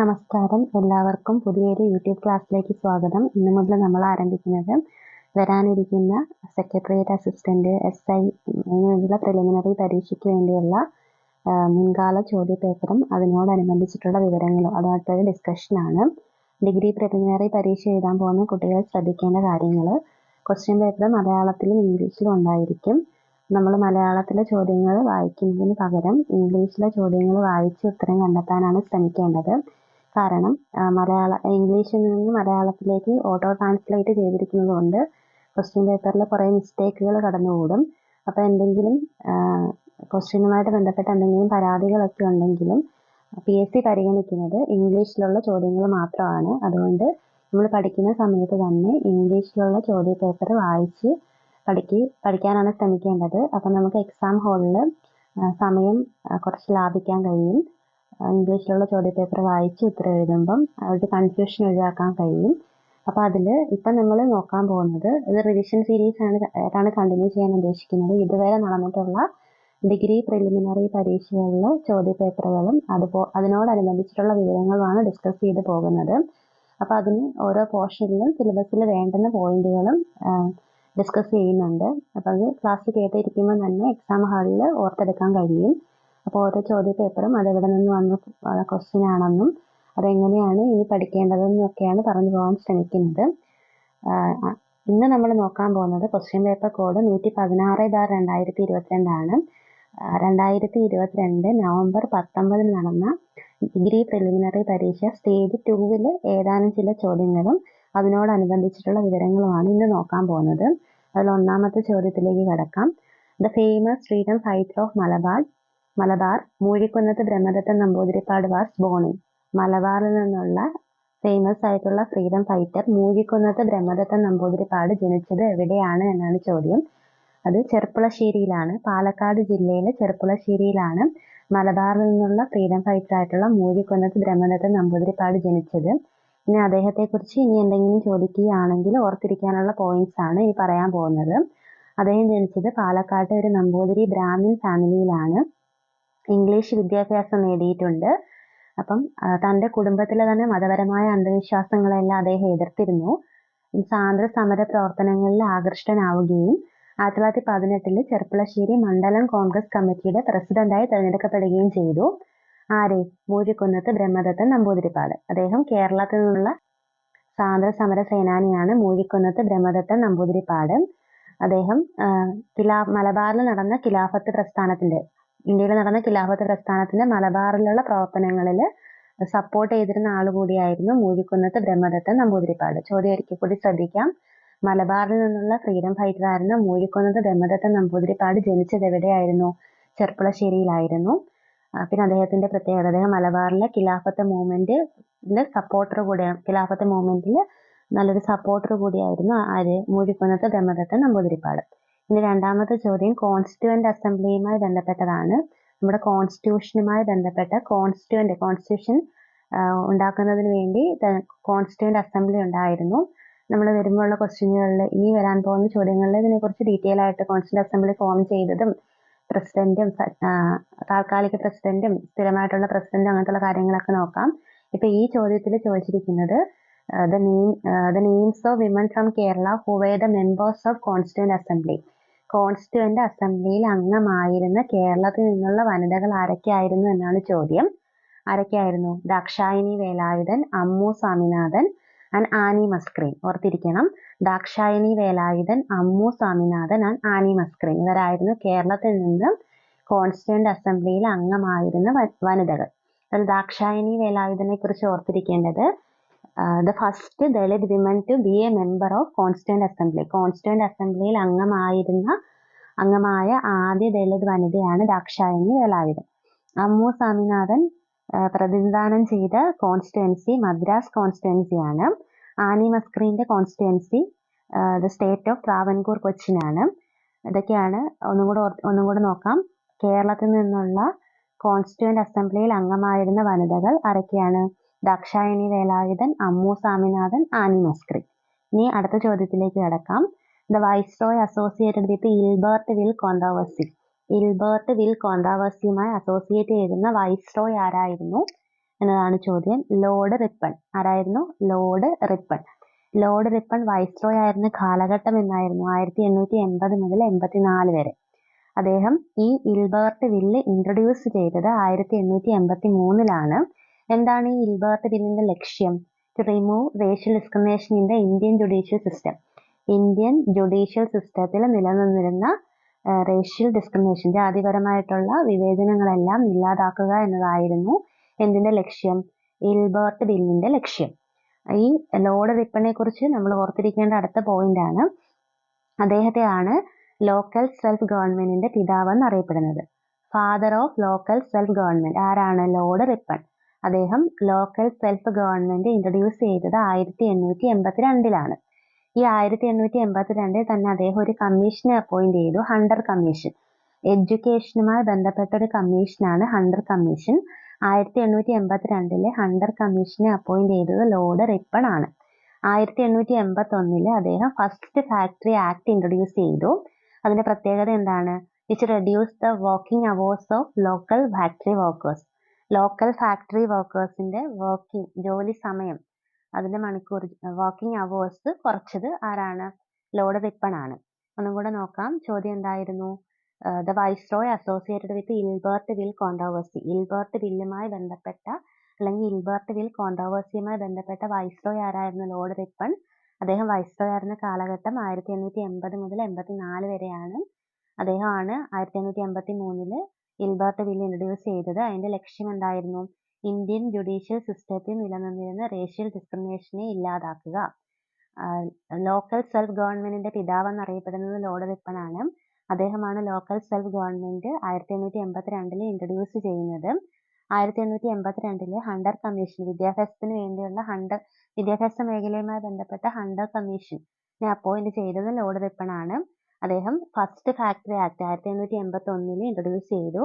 നമസ്കാരം. എല്ലാവർക്കും പുതിയൊരു യൂട്യൂബ് ക്ലാസ്സിലേക്ക് സ്വാഗതം. ഇന്ന് മുതൽ നമ്മൾ ആരംഭിക്കുന്നത് വരാനിരിക്കുന്ന സെക്രട്ടേറിയറ്റ് അസിസ്റ്റന്റ് എസ് ഐ എന്നുള്ള പ്രിലിമിനറി പരീക്ഷയ്ക്ക് വേണ്ടിയുള്ള മുൻകാല ചോദ്യപേപ്പറും അതിനോടനുബന്ധിച്ചിട്ടുള്ള വിവരങ്ങളും. അതായിട്ടൊരു ഡിസ്കഷനാണ് ഡിഗ്രി പ്രിലിമിനറി പരീക്ഷ എഴുതാൻ പോകുന്ന കുട്ടികൾ ശ്രദ്ധിക്കേണ്ട കാര്യങ്ങൾ ക്വസ്റ്റ്യൻ പേപ്പർ മലയാളത്തിലും ഇംഗ്ലീഷിലും ഉണ്ടായിരിക്കും. നമ്മൾ മലയാളത്തിലെ ചോദ്യങ്ങൾ വായിക്കുന്നതിന് പകരം ഇംഗ്ലീഷിലെ ചോദ്യങ്ങൾ വായിച്ച് ഉത്തരം കണ്ടെത്താനാണ് ശ്രമിക്കേണ്ടത്. കാരണം മലയാള ഇംഗ്ലീഷിൽ നിന്ന് മലയാളത്തിലേക്ക് ഓട്ടോ ട്രാൻസ്ലേറ്റ് ചെയ്തിരിക്കുന്നത് കൊണ്ട് ക്വസ്റ്റ്യൻ പേപ്പറിൽ കുറേ മിസ്റ്റേക്കുകൾ കടന്നുകൂടും. അപ്പോൾ എന്തെങ്കിലും ക്വസ്റ്റ്യനുമായിട്ട് ബന്ധപ്പെട്ട എന്തെങ്കിലും പരാതികളൊക്കെ ഉണ്ടെങ്കിലും പി എസ് സി പരിഗണിക്കുന്നത് ഇംഗ്ലീഷിലുള്ള ചോദ്യങ്ങൾ മാത്രമാണ്. അതുകൊണ്ട് നമ്മൾ പഠിക്കുന്ന സമയത്ത് തന്നെ ഇംഗ്ലീഷിലുള്ള ചോദ്യ പേപ്പർ വായിച്ച് പഠിക്ക് പഠിക്കാനാണ് ശ്രമിക്കേണ്ടത്. അപ്പം നമുക്ക് എക്സാം ഹാളിൽ സമയം കുറച്ച് ലാഭിക്കാൻ കഴിയും. ഇംഗ്ലീഷിലുള്ള ചോദ്യപേപ്പർ വായിച്ച് ഉത്തരം എഴുതുമ്പം അവർക്ക് കൺഫ്യൂഷൻ ഒഴിവാക്കാൻ കഴിയും. അപ്പോൾ അതിൽ ഇപ്പം നമ്മൾ നോക്കാൻ പോകുന്നത് ഇത് റിവിഷൻ സീരീസ് ആണ് ആണ് കണ്ടിന്യൂ ചെയ്യാൻ ഉദ്ദേശിക്കുന്നത്. ഇതുവരെ നടന്നിട്ടുള്ള ഡിഗ്രി പ്രിലിമിനറി പരീക്ഷകളിലെ ചോദ്യപേപ്പറുകളും അതുപോ അതിനോടനുബന്ധിച്ചിട്ടുള്ള വിവരങ്ങളുമാണ് ഡിസ്കസ് ചെയ്ത് പോകുന്നത്. അപ്പോൾ അതിന് ഓരോ പോർഷനിലും സിലബസിൽ വേണ്ടുന്ന പോയിന്റുകളും ഡിസ്കസ് ചെയ്യുന്നുണ്ട്. അപ്പോൾ അത് ക്ലാസ് കേട്ടിരിക്കുമ്പോൾ തന്നെ എക്സാം ഹാളിൽ ഓർത്തെടുക്കാൻ കഴിയും. അപ്പോൾ ഓരോ ചോദ്യ പേപ്പറും അതെവിടെ നിന്ന് വന്ന ക്വസ്റ്റ്യൻ ആണെന്നും അതെങ്ങനെയാണ് ഇനി പഠിക്കേണ്ടതെന്നും ഒക്കെയാണ് പറഞ്ഞു പോകാൻ ശ്രമിക്കുന്നത്. ഇന്ന് നമ്മൾ നോക്കാൻ പോകുന്നത് ക്വസ്റ്റ്യൻ പേപ്പർ കോഡ് നൂറ്റി പതിനാറ് ബാർ രണ്ടായിരത്തി ഇരുപത്തിരണ്ടാണ് രണ്ടായിരത്തി ഇരുപത്തിരണ്ട് നവംബർ പത്തൊമ്പതിന് നടന്ന ഡിഗ്രി പ്രിലിമിനറി പരീക്ഷ സ്റ്റേജ് ടൂവിൽ ഏതാനും ചില ചോദ്യങ്ങളും അതിനോടനുബന്ധിച്ചിട്ടുള്ള വിവരങ്ങളുമാണ് ഇന്ന് നോക്കാൻ പോകുന്നത്. അതിൽ ഒന്നാമത്തെ ചോദ്യത്തിലേക്ക് കടക്കാം. The famous freedom fighter of Malabar Malabar Moozhikkunnath Brahmadathan Namboodiripad was born. മലബാറിൽ നിന്നുള്ള ഫേമസ് ആയിട്ടുള്ള ഫ്രീഡം ഫൈറ്റർ മൂഴിക്കുന്നത്ത് ബ്രഹ്മദത്തൻ നമ്പൂതിരിപ്പാട് ജനിച്ചത് എവിടെയാണ് എന്നാണ് ചോദ്യം. അത് ചെർപ്പുളശ്ശേരിയിലാണ്. പാലക്കാട് ജില്ലയിലെ ചെർപ്പുളശ്ശേരിയിലാണ് മലബാറിൽ നിന്നുള്ള ഫ്രീഡം ഫൈറ്റർ ആയിട്ടുള്ള മൂഴിക്കുന്നത്ത് ബ്രഹ്മദത്തൻ നമ്പൂതിരിപ്പാട് ജനിച്ചത്. ഇനി അദ്ദേഹത്തെക്കുറിച്ച് ഇനി എന്തെങ്കിലും ചോദിക്കുകയാണെങ്കിൽ ഓർത്തിരിക്കാനുള്ള പോയിന്റ്സ് ആണ് ഇനി പറയാൻ പോകുന്നത്. അദ്ദേഹം ജനിച്ചത് പാലക്കാട്ടെ ഒരു നമ്പൂതിരി ബ്രാഹ്മിൻ ഫാമിലിയിലാണ് ഇംഗ്ലീഷ് വിദ്യാഭ്യാസം നേടിയിട്ടുണ്ട്. അപ്പം തന്റെ കുടുംബത്തിലെ തന്നെ മതപരമായ അന്ധവിശ്വാസങ്ങളെല്ലാം അദ്ദേഹം എതിർത്തിരുന്നു. സ്വാതന്ത്ര്യ സമര പ്രവർത്തനങ്ങളിൽ ആകൃഷ്ടനാവുകയും ആയിരത്തി തൊള്ളായിരത്തി പതിനെട്ടിൽ ചെർപ്പുളശ്ശേരി മണ്ഡലം കോൺഗ്രസ് കമ്മിറ്റിയുടെ പ്രസിഡന്റായി തെരഞ്ഞെടുക്കപ്പെടുകയും ചെയ്തു. ആരെ? മൂഴിക്കുന്നത്ത് ബ്രഹ്മദത്തൻ നമ്പൂതിരിപ്പാട് അദ്ദേഹം കേരളത്തിൽ നിന്നുള്ള സ്വാതന്ത്ര്യ സമര സേനാനിയാണ്. മൂഴിക്കുന്നത്ത് ബ്രഹ്മദത്തൻ നമ്പൂതിരിപ്പാട് അദ്ദേഹം കിലാ മലബാറിൽ നടന്ന ഖിലാഫത്ത് പ്രസ്ഥാനത്തിന്റെ ഇന്ത്യയിൽ നടന്ന ഖിലാഫത്ത് പ്രസ്ഥാനത്തിന്റെ മലബാറിലുള്ള പ്രവർത്തനങ്ങളിൽ സപ്പോർട്ട് ചെയ്തിരുന്ന ആൾ കൂടിയായിരുന്നു മൂഴിക്കുന്നത്ത് ബ്രഹ്മദത്തൻ നമ്പൂതിരിപ്പാട്. ചോദ്യം ഒരിക്കൽ കൂടി ശ്രദ്ധിക്കാം. മലബാറിൽ നിന്നുള്ള ഫ്രീഡം ഫൈറ്റർ ആയിരുന്ന മൂഴിക്കുന്നത്ത് ബ്രഹ്മദത്തൻ നമ്പൂതിരിപ്പാട് ജനിച്ചത് എവിടെയായിരുന്നു? ചെർപ്പുളശ്ശേരിയിലായിരുന്നു. പിന്നെ അദ്ദേഹത്തിന്റെ പ്രത്യേകത അദ്ദേഹം മലബാറിലെ ഖിലാഫത്ത് മൂവ്മെന്റ് സപ്പോർട്ടർ കൂടിയാണ് ഖിലാഫത്ത് മൂവ്മെന്റിൽ നല്ലൊരു സപ്പോർട്ടർ കൂടിയായിരുന്നു ആര്? മൂഴിക്കുന്നത്ത് ബ്രഹ്മദത്തൻ നമ്പൂതിരിപ്പാട്. ഇനി രണ്ടാമത്തെ ചോദ്യം കോൺസ്റ്റിറ്റ്യൂവന്റ് അസംബ്ലിയുമായി ബന്ധപ്പെട്ടതാണ്. നമ്മുടെ കോൺസ്റ്റിറ്റ്യൂഷനുമായി ബന്ധപ്പെട്ട കോൺസ്റ്റിറ്റ്യൂവന്റ് കോൺസ്റ്റിറ്റ്യൂഷൻ ഉണ്ടാക്കുന്നതിന് വേണ്ടി കോൺസ്റ്റിറ്റ്യൂവന്റ് അസംബ്ലി ഉണ്ടായിരുന്നു. നമ്മൾ വരുമ്പോഴുള്ള ക്വസ്റ്റ്യനുകളിൽ ഇനി വരാൻ പോകുന്ന ചോദ്യങ്ങളിൽ ഇതിനെക്കുറിച്ച് ഡീറ്റെയിൽ ആയിട്ട് കോൺസ്റ്റിറ്റ്യൂന്റ് അസംബ്ലി ഫോം ചെയ്തതും പ്രസിഡന്റും താൽക്കാലിക പ്രസിഡന്റും സ്ഥിരമായിട്ടുള്ള പ്രസിഡന്റും അങ്ങനത്തെ കാര്യങ്ങളൊക്കെ നോക്കാം. ഇപ്പൊ ഈ ചോദ്യത്തിൽ ചോദിച്ചിരിക്കുന്നത് the name the names of women from Kerala who the members of constituent assembly constituent അസംബ്ലിയിൽ അംഗമായിരുന്ന കേരളത്തിൽ നിന്നുള്ള വനിതകൾ ആരൊക്കെയായിരുന്നു എന്നാണ് ചോദ്യം. ആരൊക്കെയായിരുന്നു? ദാക്ഷായണി വേലായുധൻ അമ്മു സ്വാമിനാഥൻ ആൻഡ് ആനി മസ്ക്രീൻ ഓർത്തിരിക്കണം. ദാക്ഷായണി വേലായുധൻ അമ്മു സ്വാമിനാഥൻ ആൻഡ് ആനി മസ്ക്രീൻ ഇവരായിരുന്നു കേരളത്തിൽ നിന്ന് കോൺസ്റ്റിറ്റ്യൂന്റ് അസംബ്ലിയിൽ അംഗമായിരുന്ന വനിതകൾ. ദാക്ഷായണി വേലായുധനെ കുറിച്ച് ഓർത്തിരിക്കേണ്ടത് the first Dalit women to be a member of constituent assembly constituent അസംബ്ലിയിൽ അംഗമായിരുന്ന അംഗമായ ആദ്യ ദളിത് വനിതയാണ് ദാക്ഷായണി വേലായുധൻ അമ്മു സ്വാമിനാഥൻ പ്രതിനിധാനം ചെയ്ത കോൺസ്റ്റുവൻസി മദ്രാസ് കോൺസ്റ്റുവൻസിയാണ് Annie മസ്ക്രീന്റെ constituency the state of Travancore കൊച്ചിനാണ്. ഇതൊക്കെയാണ് ഒന്നും കൂടെ ഒന്നും കൂടെ നോക്കാം. കേരളത്തിൽ നിന്നുള്ള കോൺസ്റ്റുവന്റ് അസംബ്ലിയിൽ അംഗമായിരുന്ന വനിതകൾ ആരൊക്കെയാണ്? ദാക്ഷായണി വേലായുധൻ അമ്മു സ്വാമിനാഥൻ ആനി മസ്ക്രി. ഇനി അടുത്ത ചോദ്യത്തിലേക്ക് കടക്കാം. The viceroy associated with Ilbert bill controversy. Ilbert bill കോൺട്രവേഴ്സിയുമായി associate ചെയ്യുന്ന വൈസ്രോയ് ആരായിരുന്നു എന്നതാണ് ചോദ്യം. Lord Ripon. ആരായിരുന്നു? Lord Ripon. Lord Ripon viceroy ആയിരുന്ന കാലഘട്ടം എന്നായിരുന്നു ആയിരത്തി എണ്ണൂറ്റി എൺപത് മുതൽ എൺപത്തിനാല് വരെ. അദ്ദേഹം ഈ ഇൽബർട്ട് വില്ല് ഇൻട്രൊഡ്യൂസ് ചെയ്തത് ആയിരത്തി എണ്ണൂറ്റി എൺപത്തി മൂന്നിലാണ് എന്താണ് ഈ ഇൽബർട്ട് ബില്ലിന്റെ ലക്ഷ്യം? To remove racial discrimination in the Indian judicial system Indian judicial സിസ്റ്റത്തിൽ നിലനിന്നിരുന്ന റേഷ്യൽ ഡിസ്ക്രിമിനേഷൻ ജാതിപരമായിട്ടുള്ള വിവേചനങ്ങളെല്ലാം ഇല്ലാതാക്കുക എന്നതായിരുന്നു എന്തിന്റെ ലക്ഷ്യം? ഇൽബർട്ട് ബില്ലിന്റെ ലക്ഷ്യം. ഈ ലോഡ് റിപ്പണിനെ കുറിച്ച് നമ്മൾ ഓർത്തിരിക്കേണ്ട അടുത്ത പോയിന്റ് ആണ്. അദ്ദേഹത്തെയാണ് ലോക്കൽ സെൽഫ് ഗവൺമെന്റിന്റെ പിതാവെന്ന് അറിയപ്പെടുന്നത്. Father of local self government ആരാണ്? ലോഡ് റിപ്പൺ അദ്ദേഹം ലോക്കൽ സെൽഫ് ഗവൺമെന്റ് ഇൻട്രൊഡ്യൂസ് ചെയ്തത് ആയിരത്തി എണ്ണൂറ്റി എൺപത്തി രണ്ടിലാണ് ഈ ആയിരത്തി എണ്ണൂറ്റി എൺപത്തി രണ്ടിൽ തന്നെ അദ്ദേഹം ഒരു കമ്മീഷനെ അപ്പോയിന്റ് ചെയ്തു ഹണ്ടർ കമ്മീഷൻ എഡ്യൂക്കേഷനുമായി ബന്ധപ്പെട്ട ഒരു കമ്മീഷനാണ് ഹണ്ടർ കമ്മീഷൻ ആയിരത്തി എണ്ണൂറ്റി എൺപത്തി രണ്ടിലെ ഹണ്ടർ കമ്മീഷനെ അപ്പോയിന്റ് ചെയ്തത് ലോർഡ് റിപ്പൺ ആണ്. ആയിരത്തി എണ്ണൂറ്റി എൺപത്തി ഒന്നിൽ അദ്ദേഹം ഫസ്റ്റ് ഫാക്ടറി ആക്ട് ഇൻട്രൊഡ്യൂസ് ചെയ്തു. അതിന്റെ പ്രത്യേകത എന്താണ്? It reduce the working hours of local factory workers local factory വർക്കേഴ്സിന്റെ working ജോലി സമയം അതിന്റെ മണിക്കൂർ വർക്കിംഗ് അവേഴ്സ് കുറച്ചത് ആരാണ്? ലോഡ് ആണ് ഒന്നും കൂടെ നോക്കാം. ചോദ്യം എന്തായിരുന്നു? The viceroy associated with Ilbert bill controversy. Ilbert വില്ലുമായി ബന്ധപ്പെട്ട അല്ലെങ്കിൽ ഇൽബർട്ട് വിൽ കോൺട്രവേഴ്സിയുമായി ബന്ധപ്പെട്ട വൈസ്രോയ് ആരായിരുന്നു? ലോഡ് റിപ്പൺ അദ്ദേഹം വൈസ്രോയ് ആയിരുന്ന കാലഘട്ടം ആയിരത്തി എണ്ണൂറ്റി എൺപത് മുതൽ എൺപത്തി നാല് വരെയാണ്. അദ്ദേഹമാണ് ആയിരത്തി എണ്ണൂറ്റി എൺപത്തി മൂന്നിൽ ഇൽബർട്ട് വിൽ ഇൻട്രൊഡ്യൂസ് ചെയ്തത്. അതിന്റെ ലക്ഷ്യം എന്തായിരുന്നു? ഇന്ത്യൻ ജുഡീഷ്യൽ സിസ്റ്റത്തിൽ നിലനിന്നിരുന്ന റേഷ്യൽ ഡിസ്ക്രിമിനേഷനെ ഇല്ലാതാക്കുക. ലോക്കൽ സെൽഫ് ഗവൺമെന്റിന്റെ പിതാവ് എന്നറിയപ്പെടുന്നത് ലോർഡ് റിപ്പൺ ആണ് അദ്ദേഹമാണ് ലോക്കൽ സെൽഫ് ഗവൺമെന്റ് ആയിരത്തി എണ്ണൂറ്റി എൺപത്തിരണ്ടിൽ ഇൻട്രൊഡ്യൂസ് ചെയ്യുന്നത്. ആയിരത്തി എണ്ണൂറ്റി എൺപത്തിരണ്ടിലെ ഹണ്ടർ കമ്മീഷൻ വിദ്യാഭ്യാസത്തിന് വേണ്ടിയുള്ള ഹണ്ടർ വിദ്യാഭ്യാസ മേഖലയുമായി ബന്ധപ്പെട്ട ഹണ്ടർ കമ്മീഷനെ അപ്പോയിന്റ് ചെയ്തത് ലോർഡ് റിപ്പൺ ആണ് അദ്ദേഹം ഫസ്റ്റ് ഫാക്ടറി ആക്ട് ആയിരത്തി എണ്ണൂറ്റി എൺപത്തി ഒന്നിൽ ഇൻട്രൊഡ്യൂസ് ചെയ്തു.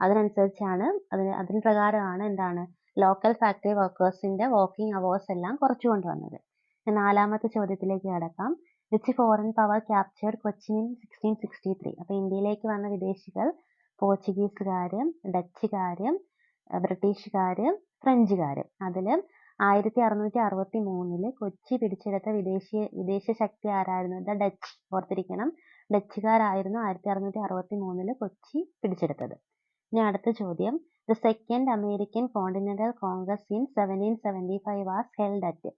അതിനനുസരിച്ചാണ് അതിന് അതിന് പ്രകാരമാണ് എന്താണ് ലോക്കൽ ഫാക്ടറി വർക്കേഴ്സിന്റെ വർക്കിംഗ് അവേഴ്സ് എല്ലാം കുറച്ചു കൊണ്ടുവന്നത്. നാലാമത്തെ ചോദ്യത്തിലേക്ക് കടക്കാം. Which foreign power captured Cochin sixteen sixty three അപ്പോൾ ഇന്ത്യയിലേക്ക് വന്ന വിദേശികൾ പോർച്ചുഗീസുകാരും ഡച്ചുകാരും ബ്രിട്ടീഷുകാരും ഫ്രഞ്ചുകാരും അതിൽ ആയിരത്തി അറുന്നൂറ്റി അറുപത്തി മൂന്നിൽ കൊച്ചി പിടിച്ചെടുത്ത വിദേശി വിദേശ ശക്തി ആരായിരുന്നു? The Dutch. ഓർത്തിരിക്കണം. ഡച്ചുകാരായിരുന്നു ആയിരത്തി അറുന്നൂറ്റി അറുപത്തി മൂന്നിൽ കൊച്ചി പിടിച്ചെടുത്തത്. ഇനി അടുത്ത ചോദ്യം. The second American continental congress in seventeen seventy five was held at.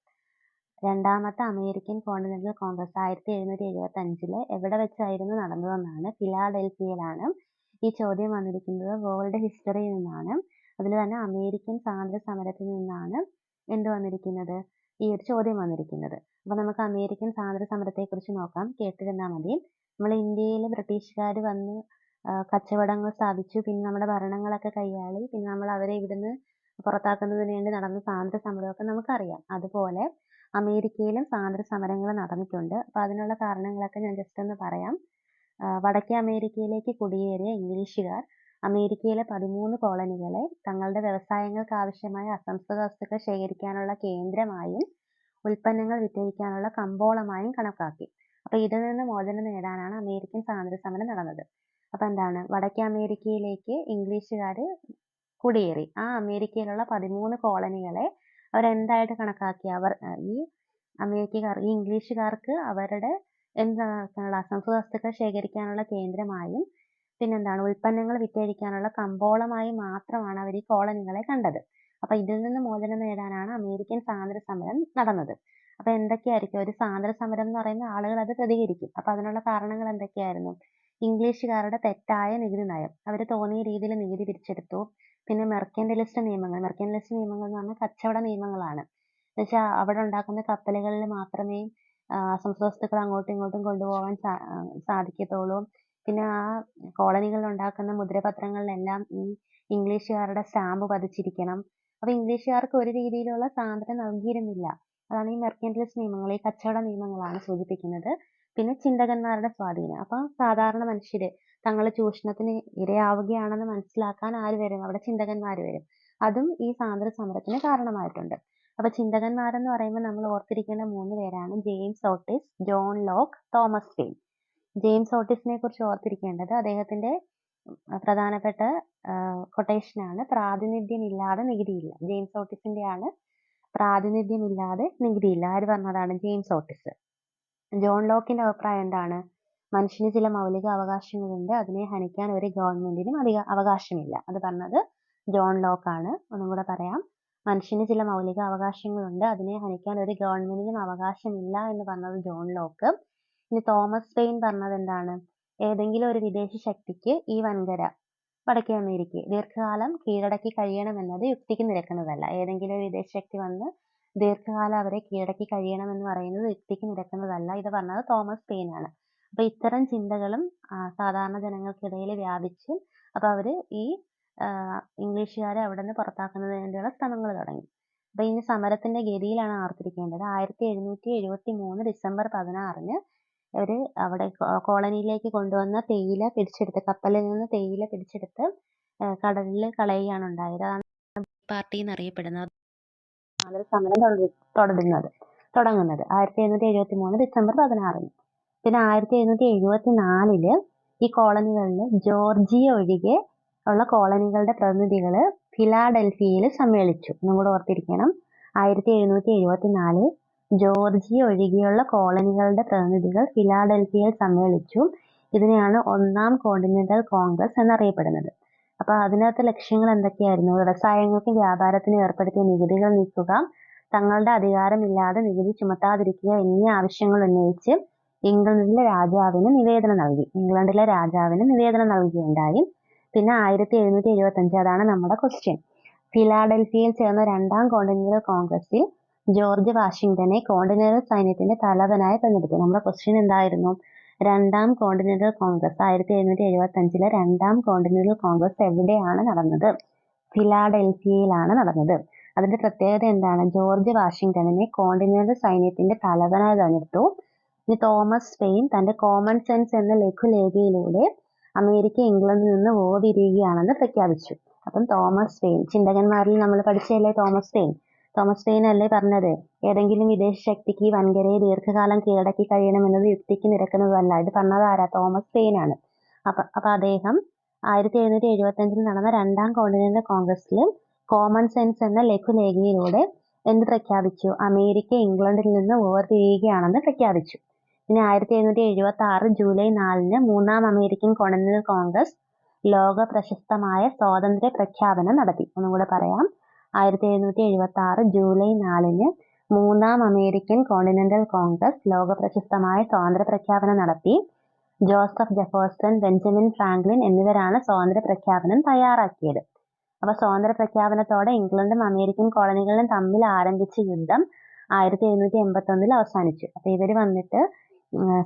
രണ്ടാമത്തെ അമേരിക്കൻ കോണ്ടിനെന്റൽ കോൺഗ്രസ് ആയിരത്തി എഴുന്നൂറ്റി എഴുപത്തി അഞ്ചിൽ എവിടെ വെച്ചായിരുന്നു നടന്നതെന്നാണ് ഫിലാഡൽഫിയയിലാണ് ഈ ചോദ്യം വന്നിരിക്കുന്നത്. വേൾഡ് ഹിസ്റ്ററിയിൽ നിന്നാണ്. അതിൽ തന്നെ അമേരിക്കൻ സ്വാതന്ത്ര്യ സമരത്തിൽ നിന്നാണ് എന്ത് വന്നിരിക്കുന്നത്? ഈ ഒരു ചോദ്യം വന്നിരിക്കുന്നത്. അപ്പൊ നമുക്ക് അമേരിക്കൻ സ്വാതന്ത്ര്യ സമരത്തെ കുറിച്ച് നോക്കാം. കേട്ടിരുന്നാൽ മതി. നമ്മൾ ഇന്ത്യയിൽ ബ്രിട്ടീഷുകാർ വന്ന് കച്ചവടങ്ങൾ സ്ഥാപിച്ചു. പിന്നെ നമ്മുടെ ഭരണങ്ങളൊക്കെ കൈയാളി. പിന്നെ നമ്മൾ അവരെ ഇവിടുന്ന് പുറത്താക്കുന്നതിന് വേണ്ടി നടന്ന സ്വാതന്ത്ര്യ സമരമൊക്കെ നമുക്കറിയാം. അതുപോലെ അമേരിക്കയിലും സ്വാതന്ത്ര്യ സമരങ്ങൾ നടന്നിട്ടുണ്ട്. അപ്പൊ അതിനുള്ള കാരണങ്ങളൊക്കെ ഞാൻ ജസ്റ്റ് ഒന്ന് പറയാം. വടക്കേ അമേരിക്കയിലേക്ക് കുടിയേറിയ ഇംഗ്ലീഷുകാർ അമേരിക്കയിലെ പതിമൂന്ന് കോളനികളെ തങ്ങളുടെ വ്യവസായങ്ങൾക്ക് ആവശ്യമായ അസംസ്കൃത വസ്തുക്കൾ ശേഖരിക്കാനുള്ള കേന്ദ്രമായും ഉൽപ്പന്നങ്ങൾ വിറ്റഴിക്കാനുള്ള കമ്പോളമായും കണക്കാക്കി. അപ്പൊ ഇതിൽ നിന്ന് മോചനം നേടാനാണ് അമേരിക്കൻ സ്വാതന്ത്ര്യ സമരം നടന്നത്. അപ്പൊ എന്താണ്? വടക്കേ അമേരിക്കയിലേക്ക് ഇംഗ്ലീഷുകാർ കുടിയേറി. ആ അമേരിക്കയിലുള്ള പതിമൂന്ന് കോളനികളെ അവരെന്തായിട്ട് കണക്കാക്കി? അവർ ഈ അമേരിക്കക്കാർ ഈ ഇംഗ്ലീഷുകാർക്ക് അവരുടെ എന്താണ് അസംസ്കൃത വസ്തുക്കൾ ശേഖരിക്കാനുള്ള കേന്ദ്രമായും പിന്നെന്താണ് ഉൽപ്പന്നങ്ങൾ വിറ്റഴിക്കാനുള്ള കമ്പോളമായി മാത്രമാണ് അവർ ഈ കോളനികളെ കണ്ടത്. അപ്പൊ ഇതിൽ നിന്ന് മോചനം നേടാനാണ് അമേരിക്കൻ സ്വാതന്ത്ര്യ സമരം നടന്നത്. അപ്പൊ എന്തൊക്കെയായിരിക്കും? ഒരു സ്വാതന്ത്ര്യ സമരം എന്ന് പറയുന്ന ആളുകൾ അത് പ്രതികരിക്കും. അപ്പൊ അതിനുള്ള കാരണങ്ങൾ എന്തൊക്കെയായിരുന്നു? ഇംഗ്ലീഷുകാരുടെ തെറ്റായ നികുതി നയം. അവർ തോന്നിയ രീതിയിൽ നികുതി പിരിച്ചെടുത്തു. പിന്നെ മെർക്കൻഡലിസ്റ്റ് നിയമങ്ങൾ. മെർക്കൻഡലിസ്റ്റ് നിയമങ്ങൾ എന്ന് പറഞ്ഞാൽ കച്ചവട നിയമങ്ങളാണ്. എന്നുവെച്ചാൽ അവിടെ ഉണ്ടാക്കുന്ന കപ്പലുകളിൽ മാത്രമേ അസംസ്കൃത വസ്തുക്കൾ അങ്ങോട്ടും ഇങ്ങോട്ടും കൊണ്ടുപോകാൻ സാധിക്കത്തുള്ളൂ. പിന്നെ ആ കോളനികളിൽ ഉണ്ടാക്കുന്ന മുദ്രപത്രങ്ങളിലെല്ലാം ഈ ഇംഗ്ലീഷുകാരുടെ സ്റ്റാമ്പ് പതിച്ചിരിക്കണം. അപ്പൊ ഇംഗ്ലീഷുകാർക്ക് ഒരു രീതിയിലുള്ള സ്വാതന്ത്ര്യം നൽകിയിരുന്നില്ല. അതാണ് ഈ മെർക്കന്റലിസ്റ്റ് നിയമങ്ങൾ ഈ കച്ചവട നിയമങ്ങളാണ് സൂചിപ്പിക്കുന്നത്. പിന്നെ ചിന്തകന്മാരുടെ സ്വാധീനം. അപ്പൊ സാധാരണ മനുഷ്യര് തങ്ങൾ ചൂഷണത്തിന് ഇരയാവുകയാണെന്ന് മനസ്സിലാക്കാൻ ആര് വരും? അവിടെ ചിന്തകന്മാർ വരും. അതും ഈ സ്വാതന്ത്ര്യ സമരത്തിന് കാരണമായിട്ടുണ്ട്. അപ്പൊ ചിന്തകന്മാരെന്ന് പറയുമ്പോൾ നമ്മൾ ഓർത്തിരിക്കേണ്ട മൂന്ന് പേരാണ് James Otis John Locke Thomas Paine James ഓട്ടിസിനെ കുറിച്ച് ഓർത്തിരിക്കേണ്ടത് അദ്ദേഹത്തിന്റെ പ്രധാനപ്പെട്ട കൊട്ടേഷനാണ് പ്രാതിനിധ്യമില്ലാതെ നികുതിയില്ല. ജെയിംസ് ഓട്ടിസിന്റെ ആണ് പ്രാതിനിധ്യമില്ലാതെ നികുതിയില്ല. ആര് പറഞ്ഞതാണ്? James Otis. ജോൺ ലോക്കിന്റെ അഭിപ്രായം എന്താണ്? മനുഷ്യന് ചില മൗലിക അവകാശങ്ങളുണ്ട്. അതിനെ ഹനിക്കാൻ ഒരു ഗവൺമെന്റിനും അധിക അവകാശമില്ല. അത് പറഞ്ഞത് ജോൺ ലോക്ക് ആണ് ഒന്നും കൂടെ പറയാം. മനുഷ്യന് ചില മൗലിക അവകാശങ്ങളുണ്ട്. അതിനെ ഹനിക്കാൻ ഒരു ഗവൺമെന്റിനും അവകാശമില്ല എന്ന് പറഞ്ഞത് ജോൺ ലോക്ക്. ഇനി തോമസ് പെയിൻ പറഞ്ഞത് എന്താണ്? ഏതെങ്കിലും ഒരു വിദേശ ശക്തിക്ക് ഈ വൻകര വടക്കേ അമേരിക്ക ദീർഘകാലം കീഴടക്കി കഴിയണമെന്നത് യുക്തിക്ക് നിരക്കുന്നതല്ല. ഏതെങ്കിലും ഒരു വിദേശ ശക്തി വന്ന് ദീർഘകാലം അവരെ കീഴടക്കി കഴിയണമെന്ന് പറയുന്നത് യുക്തിക്ക് നിരക്കുന്നതല്ല. ഇത് പറഞ്ഞത് തോമസ് പെയിൻ ആണ്. അപ്പൊ ഇത്തരം ചിന്തകളും സാധാരണ ജനങ്ങൾക്കിടയിൽ വ്യാപിച്ച് അപ്പൊ അവർ ഈ ഇംഗ്ലീഷുകാരെ അവിടെ നിന്ന് പുറത്താക്കുന്നതിന് വേണ്ടിയുള്ള ശ്രമങ്ങൾ തുടങ്ങി. അപ്പൊ ഇനി സമരത്തിന്റെ ഗതിയിലാണ് ആർത്തിരിക്കേണ്ടത് ആയിരത്തി എഴുന്നൂറ്റി എഴുപത്തി മൂന്ന് ഡിസംബർ പതിനാറിന് അവർ അവിടെ കോളനിയിലേക്ക് കൊണ്ടുവന്ന തേയില പിടിച്ചെടുത്ത് കപ്പലിൽ നിന്ന് തേയില പിടിച്ചെടുത്ത് കടലിൽ കളയുകയാണ് ഉണ്ടായത്. അതാണ് പാർട്ടി എന്നറിയപ്പെടുന്നത് അതിൽ സമരം തുടരുന്നത് തുടങ്ങുന്നത്. ആയിരത്തി എഴുന്നൂറ്റി എഴുപത്തി മൂന്ന് ഡിസംബർ പതിനാറിന്. പിന്നെ ആയിരത്തി എഴുന്നൂറ്റി എഴുപത്തി നാലിൽ ഈ കോളനികളിൽ ജോർജിയ ഒഴികെ ഉള്ള കോളനികളുടെ പ്രതിനിധികൾ ഫിലാഡൽഫിയയിൽ സമ്മേളിച്ചു. ഒന്നും ഓർത്തിരിക്കണം ആയിരത്തി എഴുന്നൂറ്റി എഴുപത്തി നാലിൽ ജോർജിയ ഒഴികെയുള്ള കോളനികളുടെ പ്രതിനിധികൾ ഫിലാഡൽഫിയയിൽ സമ്മേളിച്ചു. ഇതിനെയാണ് ഒന്നാം കോണ്ടിനെന്റൽ കോൺഗ്രസ് എന്നറിയപ്പെടുന്നത്. അപ്പോൾ അതിനകത്ത് ലക്ഷ്യങ്ങൾ എന്തൊക്കെയായിരുന്നു? വ്യവസായങ്ങൾക്കും വ്യാപാരത്തിന് ഏർപ്പെടുത്തിയ നികുതികൾ നീക്കുക തങ്ങളുടെ അധികാരമില്ലാതെ നികുതി ചുമത്താതിരിക്കുക എന്നീ ആവശ്യങ്ങൾ ഉന്നയിച്ച് ഇംഗ്ലണ്ടിലെ രാജാവിന് നിവേദനം നൽകി. ഇംഗ്ലണ്ടിലെ രാജാവിന് നിവേദനം നൽകുകയുണ്ടായി പിന്നെ ആയിരത്തി എഴുന്നൂറ്റി എഴുപത്തി അഞ്ച് അതാണ് നമ്മുടെ ക്വസ്റ്റ്യൻ ഫിലാഡൽഫിയയിൽ ചേർന്ന രണ്ടാം കോണ്ടിനെന്റൽ കോൺഗ്രസിൽ ജോർജ് വാഷിംഗ്ടനെ കോണ്ടിനെന്റൽ സൈന്യത്തിന്റെ തലവനായി തെരഞ്ഞെടുത്തു. നമ്മുടെ ക്വസ്റ്റ്യൻ എന്തായിരുന്നു? രണ്ടാം കോണ്ടിനെന്റൽ കോൺഗ്രസ് ആയിരത്തി എഴുന്നൂറ്റി എഴുപത്തി അഞ്ചിലെ രണ്ടാം കോണ്ടിനെന്റൽ കോൺഗ്രസ് എവിടെയാണ് നടന്നത്? ഫിലാഡൽഫിയയിലാണ് നടന്നത്. അതിന്റെ പ്രത്യേകത എന്താണ്? ജോർജ് വാഷിംഗ്ടണിനെ കോണ്ടിനെന്റൽ സൈന്യത്തിന്റെ തലവനായി തെരഞ്ഞെടുത്തു. ഇനി തോമസ് പെയിൻ തന്റെ കോമൺ സെൻസ് എന്ന ലഘുലേഖയിലൂടെ അമേരിക്ക ഇംഗ്ലണ്ടിൽ നിന്ന് ഓവിരിയുകയാണെന്ന് പ്രഖ്യാപിച്ചു. അപ്പം തോമസ് പെയിൻ ചിന്തകന്മാരിൽ നമ്മൾ പഠിച്ചതല്ലേ തോമസ് പെയിൻ തോമസ് പെയിൻ അല്ലേ പറഞ്ഞത്? ഏതെങ്കിലും വിദേശ ശക്തിക്ക് വൻകരയെ ദീർഘകാലം കീഴടക്കി കഴിയണമെന്നത് യുക്തിക്ക് നിരക്കുന്നതല്ല. ഇത് പറഞ്ഞത് ആരാ? തോമസ് പെയിൻ ആണ് അപ്പൊ അപ്പൊ അദ്ദേഹം ആയിരത്തി എഴുന്നൂറ്റി എഴുപത്തി നടന്ന രണ്ടാം കോണ്ടിനെന്റൽ കോൺഗ്രസിൽ കോമൺ സെൻസ് എന്ന ലഘുലേഖയിലൂടെ എന്ത് പ്രഖ്യാപിച്ചു? അമേരിക്ക ഇംഗ്ലണ്ടിൽ നിന്ന് വേർതിരിയുകയാണെന്ന് പ്രഖ്യാപിച്ചു. പിന്നെ ആയിരത്തി എഴുന്നൂറ്റി എഴുപത്തി ആറ് ജൂലൈ നാലിന് മൂന്നാം അമേരിക്കൻ കോണ്ടിനെന്റൽ കോൺഗ്രസ് ലോക പ്രശസ്തമായ സ്വാതന്ത്ര്യ പ്രഖ്യാപനം നടത്തി. ഒന്നുകൂടെ പറയാം. ആയിരത്തി എഴുന്നൂറ്റി എഴുപത്തി ആറ് ജൂലൈ നാലിന് മൂന്നാം അമേരിക്കൻ കോണ്ടിനെന്റൽ കോൺഗ്രസ് ലോകപ്രശസ്തമായ സ്വാതന്ത്ര്യ പ്രഖ്യാപനം നടത്തി. ജോസഫ് ജെഫേഴ്സൺ ബെഞ്ചമിൻ ഫ്രാങ്ക്ലിൻ എന്നിവരാണ് സ്വാതന്ത്ര്യ പ്രഖ്യാപനം തയ്യാറാക്കിയത്. അപ്പൊ സ്വാതന്ത്ര്യ പ്രഖ്യാപനത്തോടെ ഇംഗ്ലണ്ടും അമേരിക്കൻ കോളനികളും തമ്മിൽ ആരംഭിച്ച യുദ്ധം ആയിരത്തി എഴുന്നൂറ്റി എൺപത്തി ഒന്നിൽ അവസാനിച്ചു. അപ്പൊ ഇവർ വന്നിട്ട്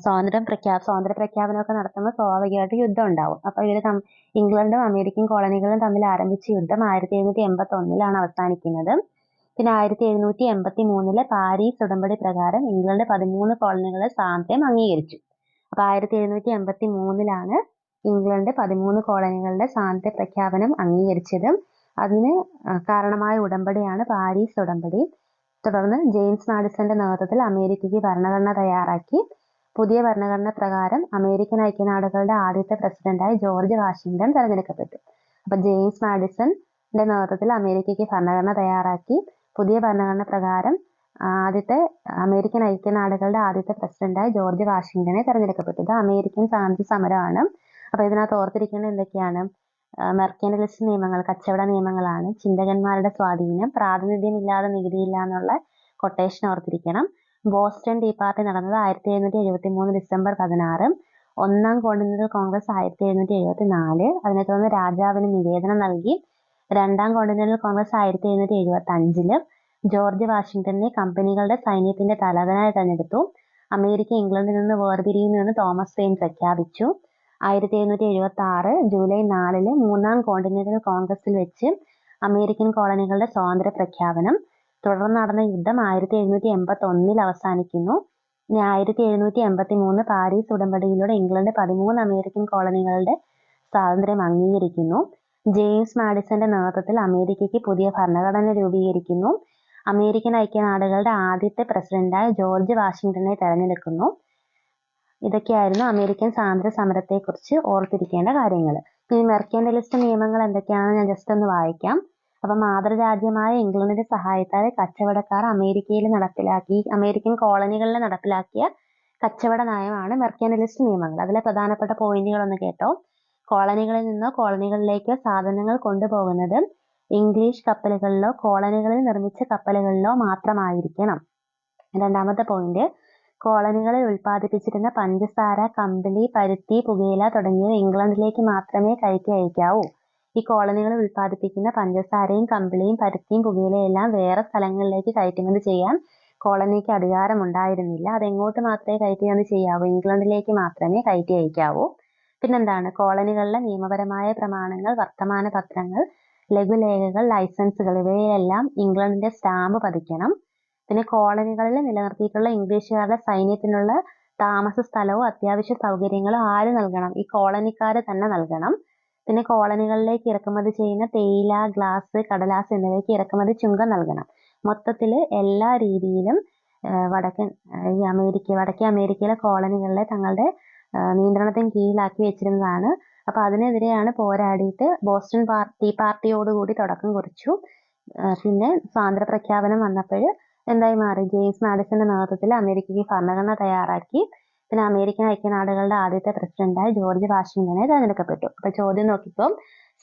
സ്വാതന്ത്ര്യം പ്രഖ്യാപ സ്വാതന്ത്ര്യ പ്രഖ്യാപനമൊക്കെ നടത്തുമ്പോൾ സ്വാഭാവികമായിട്ട് യുദ്ധം ഉണ്ടാവും. അപ്പൊ ഇവർ ഇംഗ്ലണ്ടും അമേരിക്കൻ കോളനികളും തമ്മിൽ ആരംഭിച്ച യുദ്ധം ആയിരത്തി എഴുന്നൂറ്റി എൺപത്തി ഒന്നിലാണ് അവസാനിക്കുന്നത്. പിന്നെ ആയിരത്തി എഴുന്നൂറ്റി എൺപത്തി മൂന്നിലെ പാരീസ് ഉടമ്പടി പ്രകാരം ഇംഗ്ലണ്ട് പതിമൂന്ന് കോളനികളെ സ്വാതന്ത്ര്യം അംഗീകരിച്ചു. അപ്പോൾ ആയിരത്തി എഴുന്നൂറ്റി എൺപത്തി മൂന്നിലാണ് ഇംഗ്ലണ്ട് പതിമൂന്ന് കോളനികളുടെ സ്വാതന്ത്ര്യ പ്രഖ്യാപനം അംഗീകരിച്ചത്. അതിന് കാരണമായ ഉടമ്പടിയാണ് പാരീസ് ഉടമ്പടി. തുടർന്ന് ജെയിംസ് മാഡിസന്റെ നേതൃത്വത്തിൽ അമേരിക്കയ്ക്ക് ഭരണഘടന തയ്യാറാക്കി. പുതിയ ഭരണഘടന പ്രകാരം അമേരിക്കൻ ഐക്യനാടുകളുടെ ആദ്യത്തെ പ്രസിഡന്റായി ജോർജ് വാഷിംഗ്ടൺ തെരഞ്ഞെടുക്കപ്പെട്ടു. അപ്പൊ ജെയിംസ് മാഡിസന്റെ നേതൃത്വത്തിൽ അമേരിക്കയ്ക്ക് ഭരണഘടന തയ്യാറാക്കി. പുതിയ ഭരണഘടന പ്രകാരം ആദ്യത്തെ അമേരിക്കൻ ഐക്യനാടുകളുടെ ആദ്യത്തെ പ്രസിഡന്റായി ജോർജ് വാഷിംഗ്ടനെ തെരഞ്ഞെടുക്കപ്പെട്ടു. ഇത് അമേരിക്കൻ സ്വാതന്ത്ര്യ സമരമാണ്. അപ്പൊ ഇതിനകത്ത് ഓർത്തിരിക്കേണ്ടത് എന്തൊക്കെയാണ്? മെർക്കനലിസ്റ്റ് നിയമങ്ങൾ കച്ചവട നിയമങ്ങളാണ്. ചിന്തകന്മാരുടെ സ്വാധീനം പ്രാതിനിധ്യമില്ലാതെ നികുതിയില്ല എന്നുള്ള കൊട്ടേഷൻ ഓർത്തിരിക്കണം. ബോസ്റ്റൺ ടീ പാർട്ടി നടന്നത് ആയിരത്തി എഴുന്നൂറ്റി എഴുപത്തി മൂന്ന് ഡിസംബർ പതിനാറ്. ഒന്നാം കോണ്ടിനെന്റൽ കോൺഗ്രസ് ആയിരത്തി എഴുന്നൂറ്റി എഴുപത്തി നാല് അതിനെ തുടർന്ന് രാജാവിന് നിവേദനം നൽകി. രണ്ടാം കോണ്ടിനെന്റൽ കോൺഗ്രസ് ആയിരത്തി എഴുന്നൂറ്റി എഴുപത്തി അഞ്ചിൽ ജോർജ് വാഷിംഗ്ടണിനെ കമ്പനികളുടെ സൈന്യത്തിന്റെ തലവനായി തെരഞ്ഞെടുത്തു. അമേരിക്ക ഇംഗ്ലണ്ടിൽ നിന്ന് വേർതിരിയുന്നുവെന്ന് തോമസ് പെയിൻ പ്രഖ്യാപിച്ചു. ആയിരത്തി എഴുന്നൂറ്റി എഴുപത്തി ആറ് ജൂലൈ നാലിൽ മൂന്നാം കോണ്ടിനെന്റൽ കോൺഗ്രസിൽ വെച്ച് അമേരിക്കൻ കോളനികളുടെ സ്വാതന്ത്ര്യ പ്രഖ്യാപനം തുടർന്ന് നടന്ന യുദ്ധം ആയിരത്തി എഴുന്നൂറ്റി എൺപത്തി ഒന്നിൽ അവസാനിക്കുന്നു. ഇനി ആയിരത്തി എഴുന്നൂറ്റി എൺപത്തി മൂന്ന് പാരീസ് ഉടമ്പടിയിലൂടെ ഇംഗ്ലണ്ട് പതിമൂന്ന് അമേരിക്കൻ കോളനികളുടെ സ്വാതന്ത്ര്യം അംഗീകരിക്കുന്നു. ജെയിംസ് മാഡിസന്റെ നേതൃത്വത്തിൽ അമേരിക്കയ്ക്ക് പുതിയ ഭരണഘടന രൂപീകരിക്കുന്നു. അമേരിക്കൻ ഐക്യനാടുകളുടെ ആദ്യത്തെ പ്രസിഡന്റായ ജോർജ് വാഷിംഗ്ടനെ തെരഞ്ഞെടുക്കുന്നു. ഇതൊക്കെയായിരുന്നു അമേരിക്കൻ സ്വാതന്ത്ര്യ സമരത്തെക്കുറിച്ച് ഓർത്തിരിക്കേണ്ട കാര്യങ്ങൾ. ഈ മെർക്കൻഡലിസ്റ്റ് നിയമങ്ങൾ എന്തൊക്കെയാണെന്ന് ഞാൻ ജസ്റ്റ് ഒന്ന് വായിക്കാം. അപ്പൊ മാതൃരാജ്യമായ ഇംഗ്ലണ്ടിന്റെ സഹായത്താൽ കച്ചവടക്കാർ അമേരിക്കയിൽ നടപ്പിലാക്കി അമേരിക്കൻ കോളനികളിൽ നടപ്പിലാക്കിയ കച്ചവട നയമാണ് മെർക്കാനലിസ്റ്റ് നിയമങ്ങൾ. അതിലെ പ്രധാനപ്പെട്ട പോയിന്റുകൾ ഒന്ന് കേട്ടോ. കോളനികളിൽ നിന്നോ കോളനികളിലേക്ക് സാധനങ്ങൾ കൊണ്ടുപോകുന്നത് ഇംഗ്ലീഷ് കപ്പലുകളിലോ കോളനികളിൽ നിർമ്മിച്ച കപ്പലുകളിലോ മാത്രമായിരിക്കണം. രണ്ടാമത്തെ പോയിന്റ് കോളനികളിൽ ഉൽപ്പാദിപ്പിച്ചിരുന്ന പഞ്ചസാര കമ്പിളി പരുത്തി പുകയില തുടങ്ങിയവ ഇംഗ്ലണ്ടിലേക്ക് മാത്രമേ കയറ്റി അയക്കാവൂ. ഈ കോളനികൾ ഉൽപ്പാദിപ്പിക്കുന്ന പഞ്ചസാരയും കമ്പിളിയും പരുത്തിയും പുകയിലെല്ലാം വേറെ സ്ഥലങ്ങളിലേക്ക് കയറ്റുമതി ചെയ്യാൻ കോളനിക്ക് അധികാരമുണ്ടായിരുന്നില്ല. അതെങ്ങോട്ട് മാത്രമേ കയറ്റുമതി ചെയ്യാവൂ? ഇംഗ്ലണ്ടിലേക്ക് മാത്രമേ കയറ്റി അയക്കാവൂ. പിന്നെന്താണ്? കോളനികളിലെ നിയമപരമായ പ്രമാണങ്ങൾ വർത്തമാന പത്രങ്ങൾ ലഘുലേഖകൾ ലൈസൻസുകൾ ഇവയെല്ലാം ഇംഗ്ലണ്ടിന്റെ സ്റ്റാമ്പ് പതിക്കണം. പിന്നെ കോളനികളിൽ നിലനിർത്തിയിട്ടുള്ള ഇംഗ്ലീഷുകാരുടെ സൈന്യത്തിനുള്ള താമസ സ്ഥലവും അത്യാവശ്യ സൗകര്യങ്ങളും ആര് നൽകണം? ഈ കോളനിക്കാർ തന്നെ നൽകണം. പിന്നെ കോളനികളിലേക്ക് ഇറക്കുമതി ചെയ്യുന്ന തേയില ഗ്ലാസ് കടലാസ് എന്നിവയ്ക്ക് ഇറക്കുമതി ചുങ്കം നൽകണം. മൊത്തത്തിൽ എല്ലാ രീതിയിലും വടക്കൻ ഈ അമേരിക്ക വടക്കേ അമേരിക്കയിലെ കോളനികളിലെ തങ്ങളുടെ നിയന്ത്രണത്തിന് കീഴിലാക്കി വെച്ചിരുന്നതാണ്. അപ്പൊ അതിനെതിരെയാണ് പോരാടിയിട്ട് ബോസ്റ്റൺ പാർട്ടി പാർട്ടിയോടുകൂടി തുടക്കം കുറിച്ചു. പിന്നെ സ്വാതന്ത്ര്യ പ്രഖ്യാപനം വന്നപ്പോൾ എന്തായി മാറി? ജെയിംസ് മാഡിസന്റെ നേതൃത്വത്തിൽ അമേരിക്കയ്ക്ക് ഭരണഘടന തയ്യാറാക്കി. പിന്നെ അമേരിക്കൻ ഐക്യനാടുകളുടെ ആദ്യത്തെ പ്രസിഡന്റായി ജോർജ് വാഷിംഗ്ടനെ തെരഞ്ഞെടുക്കപ്പെട്ടു. അപ്പൊ ചോദ്യം നോക്കിയപ്പോൾ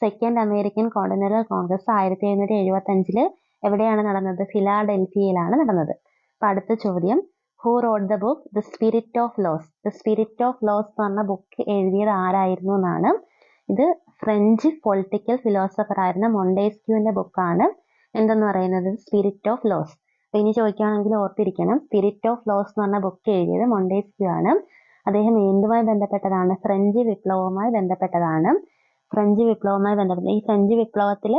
സെക്കൻഡ് അമേരിക്കൻ കോണ്ടിനെന്റൽ കോൺഗ്രസ് ആയിരത്തി എഴുന്നൂറ്റി എഴുപത്തി അഞ്ചിൽ എവിടെയാണ് നടന്നത്? ഫിലാഡൽഫിയയിലാണ് നടന്നത്. അപ്പൊ അടുത്ത ചോദ്യം who wrote the book the spirit of laws the spirit of laws എന്ന് പറഞ്ഞ ബുക്ക് എഴുതിയത് ആരായിരുന്നു എന്നാണ്. ഇത് ഫ്രഞ്ച് പൊളിറ്റിക്കൽ ഫിലോസഫർ ആയിരുന്ന മൊണ്ടേസ്ക്യൂവിന്റെ ബുക്കാണ് എന്തെന്ന് പറയുന്നത്? സ്പിരിറ്റ് ഓഫ് ലോസ് അപ്പൊ ഇനി ചോദിക്കുകയാണെങ്കിൽ ഓർത്തിരിക്കണം. സ്പിരിറ്റ് ഓഫ് ലോസ് എന്ന് പറഞ്ഞ ബുക്ക് എഴുതിയത് മൊണ്ടേസ്ക്യൂ ആണ്. അദ്ദേഹം എന്തുമായി ബന്ധപ്പെട്ടതാണ്? ഫ്രഞ്ച് വിപ്ലവവുമായി ബന്ധപ്പെട്ടതാണ്. ഫ്രഞ്ച് വിപ്ലവവുമായി ബന്ധപ്പെട്ട ഈ ഫ്രഞ്ച് വിപ്ലവത്തിൽ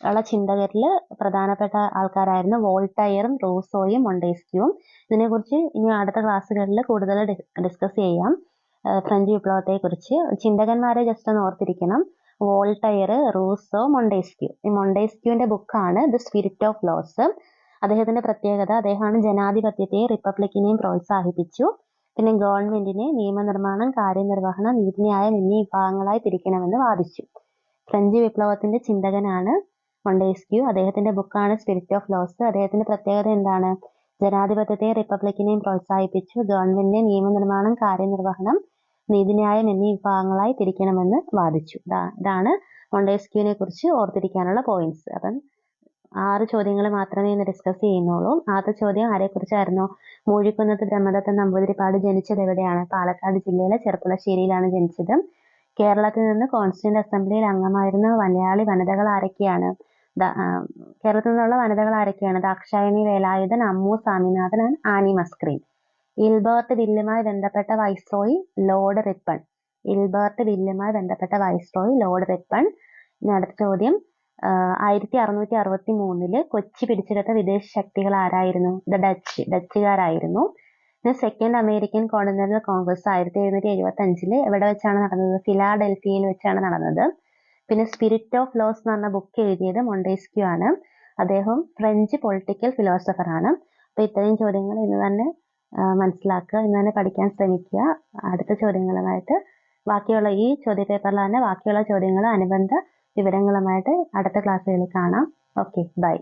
ഉള്ള ചിന്തകരിൽ പ്രധാനപ്പെട്ട ആൾക്കാരായിരുന്നു വോൾട്ടയറും റൂസോയും മൊണ്ടേസ്ക്യൂവും ഇതിനെക്കുറിച്ച് ഇനി അടുത്ത ക്ലാസ്സുകളിൽ കൂടുതൽ ഡിസ്കസ് ചെയ്യാം. ഫ്രഞ്ച് വിപ്ലവത്തെ കുറിച്ച് ചിന്തകന്മാരെ ജസ്റ്റ് ഒന്ന് ഓർത്തിരിക്കണം. വോൾട്ടയർ റൂസോ മൊണ്ടേസ്ക്യൂ ഈ മൊണ്ടേസ്ക്യൂവിന്റെ ബുക്കാണ് ദ സ്പിരിറ്റ് ഓഫ് ലോസ് അദ്ദേഹത്തിന്റെ പ്രത്യേകത അദ്ദേഹമാണ് ജനാധിപത്യത്തെയും റിപ്പബ്ലിക്കിനെയും പ്രോത്സാഹിപ്പിച്ചു. പിന്നെ ഗവൺമെന്റിനെ നിയമനിർമ്മാണം കാര്യനിർവഹണം നീതിന്യായം എന്നീ വിഭാഗങ്ങളായി തിരിക്കണമെന്ന് വാദിച്ചു. ഫ്രഞ്ച് വിപ്ലവത്തിന്റെ ചിന്തകനാണ് മൊണ്ടേസ്ക്യൂ. അദ്ദേഹത്തിന്റെ ബുക്കാണ് സ്പിരിറ്റ് ഓഫ് ലോസ് അദ്ദേഹത്തിന്റെ പ്രത്യേകത എന്താണ്? ജനാധിപത്യത്തെ റിപ്പബ്ലിക്കിനെയും പ്രോത്സാഹിപ്പിച്ചു. ഗവൺമെന്റിനെ നിയമനിർമ്മാണം കാര്യനിർവഹണം നീതിന്യായം എന്നീ വിഭാഗങ്ങളായി തിരിക്കണമെന്ന് വാദിച്ചു. ഇതാണ് മൊണ്ടേസ്ക്യൂവിനെ കുറിച്ച് ഓർത്തിരിക്കാനുള്ള പോയിന്റ്സ് അപ്പം ആറ് ചോദ്യങ്ങൾ മാത്രമേ ഇന്ന് ഡിസ്കസ് ചെയ്യുന്നുള്ളൂ. ആദ്യ ചോദ്യം ആരെക്കുറിച്ചായിരുന്നു? മൂഴിക്കുന്നത്ത് ബ്രഹ്മദത്ത നമ്പൂതിരിപ്പാട് ജനിച്ചത് എവിടെയാണ്? പാലക്കാട് ജില്ലയിലെ ചെറുപ്പുളശ്ശേരിയിലാണ് ജനിച്ചത്. കേരളത്തിൽ നിന്ന് കോൺസ്റ്റിറ്റ്യൂന്റ് അസംബ്ലിയിൽ അംഗമായിരുന്ന മലയാളി വനിതകൾ ആരൊക്കെയാണ്? കേരളത്തിൽ നിന്നുള്ള വനിതകൾ ആരൊക്കെയാണ്? ദാക്ഷായണി വേലായുധൻ അമ്മു സ്വാമിനാഥൻ ആനി മസ്ക്രീൻ. ഇൽബർട്ട് വില്ലുമായി ബന്ധപ്പെട്ട വൈസ്രോയി ലോർഡ് റിപ്പൺ. ഇൽബർട്ട് വില്ലുമായി ബന്ധപ്പെട്ട വൈസ്രോയി ലോർഡ് റിപ്പൺ. അടുത്ത ചോദ്യം. ആയിരത്തി അറുന്നൂറ്റി അറുപത്തി മൂന്നിൽ കൊച്ചി പിടിച്ചെടുത്ത വിദേശ ശക്തികൾ ആരായിരുന്നു? ദ ഡച്ച് ഡച്ചുകാരായിരുന്നു. പിന്നെ സെക്കൻഡ് അമേരിക്കൻ കോണ്ടിനെന്റൽ കോൺഗ്രസ് ആയിരത്തി എഴുന്നൂറ്റി എഴുപത്തി അഞ്ചിൽ എവിടെ വെച്ചാണ് നടന്നത്? ഫിലാഡൽഫിയയിൽ വെച്ചാണ് നടന്നത്. പിന്നെ സ്പിരിറ്റ് ഓഫ് ലോസ് എന്ന് പറഞ്ഞ ബുക്ക് എഴുതിയത് മൊണ്ടേസ്ക്യൂ ആണ്. അദ്ദേഹം ഫ്രഞ്ച് പൊളിറ്റിക്കൽ ഫിലോസഫർ ആണ്. അപ്പൊ ഇത്രയും ചോദ്യങ്ങൾ ഇന്ന് തന്നെ മനസ്സിലാക്കുക ഇന്ന് തന്നെ പഠിക്കാൻ ശ്രമിക്കുക. അടുത്ത ചോദ്യങ്ങളുമായിട്ട് ബാക്കിയുള്ള ഈ ചോദ്യ പേപ്പറിൽ തന്നെ ബാക്കിയുള്ള ചോദ്യങ്ങൾ അനുബന്ധ വിവരങ്ങളുമായിട്ട് അടുത്ത ക്ലാസ്സുകളിൽ കാണാം. Okay bye